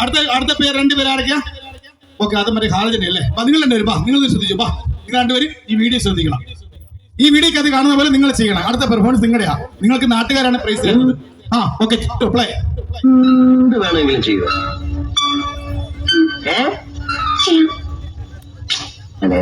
അടുത്ത അടുത്ത പേര് രണ്ടുപേര് ആരൊക്കെയാ? ഓക്കെ അത് മറ്റേ ഹാളിജനെ അല്ലേ? അപ്പൊ നിങ്ങൾ രണ്ടുപേരും വാ നിങ്ങൾ ശ്രദ്ധിച്ചു ബാ. നിങ്ങൾ രണ്ടുപേരും ഈ വീഡിയോ ശ്രദ്ധിക്കണം. ഈ വീഡിയോക്ക് അത് കാണുന്ന പോലെ നിങ്ങൾ ചെയ്യണം. അടുത്ത പെർഫോമൻസ് നിങ്ങളുടെയാ. നിങ്ങൾക്ക് നാട്ടുകാരാണ് പ്രൈസ് തരുന്നത് ആ ഓക്കെ പ്ലേ വേണമെങ്കിലും ചെയ്യുക. ഏ? ചെയ്യാം. അതെ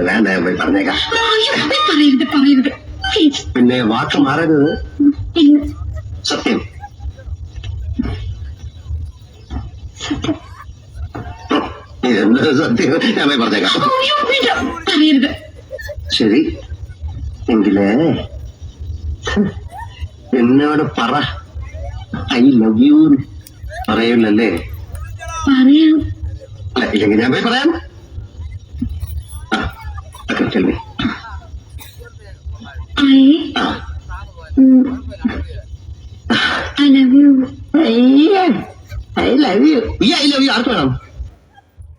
എന്ത് സത്യം ഞാൻ പോയി പറഞ്ഞേക്കാം പറയരുത് ശരി. എങ്കിലേ എന്നോട് പറ. ഐ ലവ് യു പറയൂലല്ലേ പറയാം. അല്ല ഇല്ലെങ്കിൽ ഞാൻ പോയി പറയാം. ആ, I love me. I love you. ഈ ഐ ലവ് യു. ആർക്ക് വേണം?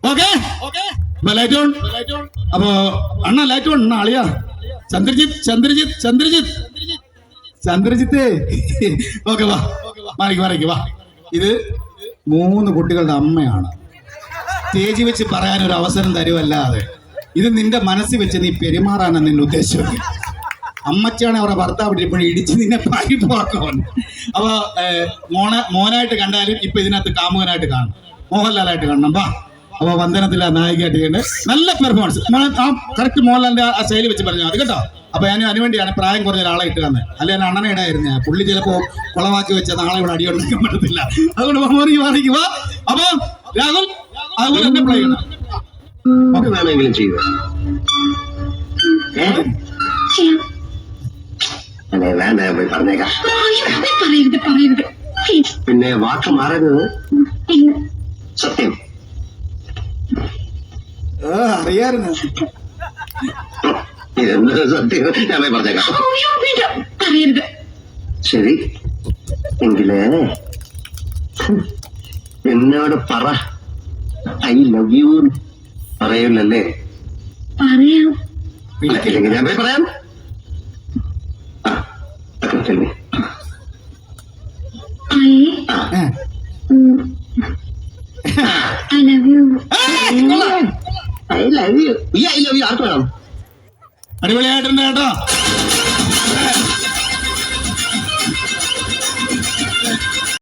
ഓക്കെ? ലൈറ്റ് ഓൺ അപ്പൊ അണ്ണ ലൈറ്റ് ഓൺ അണ്ണ അളിയാ. ചന്ദ്രജിത്ത് ചന്ദ്രജിത്ത് ചന്ദ്രജിത്ത്. ചന്ദ്രജിത്ത്. ഓക്കെ വാ. മാറിക്ക് മാറിക്ക് വാ. ഇത് മൂന്ന് കുട്ടികളുടെ അമ്മയാണ്. സ്റ്റേജ് വെച്ച് പറയാൻ ഒരു അവസരം തരുമല്ലാതെ ഇത് നിന്റെ മനസ്സിൽ വെച്ച് നീ പെരുമാറാനാണ് നിന്റെ ഉദ്ദേശം അമ്മച്ചാണ് അവരുടെ ഭർത്താവ് ഇപ്പോഴും ഇടിച്ച് നിന്നെ പായിപ്പാക്കാൻ അപ്പൊ മോനെ മോണ മോനായിട്ട് കണ്ടാലും ഇപ്പൊ ഇതിനകത്ത് കാമുകനായിട്ട് കാണും. മോഹൻലാലായിട്ട് കാണണം. വാ. അപ്പൊ വന്ദനത്തിലെ നായികയായിട്ട് ചെയ്യേണ്ടത് നല്ല പെർഫോമൻസ് ആ കറക്റ്റ് മോഹൻലാലിന്റെ ആ ശൈലി വെച്ച് പറഞ്ഞു മതി കേട്ടോ. അപ്പൊ ഞാൻ അതിനുവേണ്ടിയാണ് പ്രായം കുറഞ്ഞ ഒരാളെ ഇട്ട് തന്നെ അല്ലെ ഞാൻ അണ്ണനെ ഇടായിരുന്നു. ഞാൻ പുള്ളി ചിലപ്പോ കുളവാക്കി വെച്ച നാളെ ഇവിടെ അടിയുണ്ടാക്കാൻ പറ്റത്തില്ല. അതുകൊണ്ട് മോറി മാറിക്ക് വാ. അപ്പൊ രാഹുൽ അതുപോലെ തന്നെ പ്ലേ ചെയ്യണം പിന്നെ വാക്ക് മാറുന്നത് ഏ ചെയ്യാം അതെ വേണ്ട ഞാൻ പോയി പറഞ്ഞേക്കാം അയ്യോ നീ പറയരുത് പറയരുത് പ്ലീസ് പിന്നെ വാക്ക് മാറരുത് ഇല്ല സത്യം എന്ത് സത്യം? ഞാൻ പോയി പറഞ്ഞേക്കാം. ശരി. എങ്കിലേ എന്നോട് പറ. ഐ ലവ് യു പറയൂലല്ലേ? പറയാം. ഇല്ലെങ്കിൽ ഞാൻ പോയി പറയാം. ആ okay, ഐ ആ, ഐ ഈ ഐ ലവ് ആർക്ക് വേണം? അടിപൊളിയായിട്ടുണ്ട് കേട്ടോ.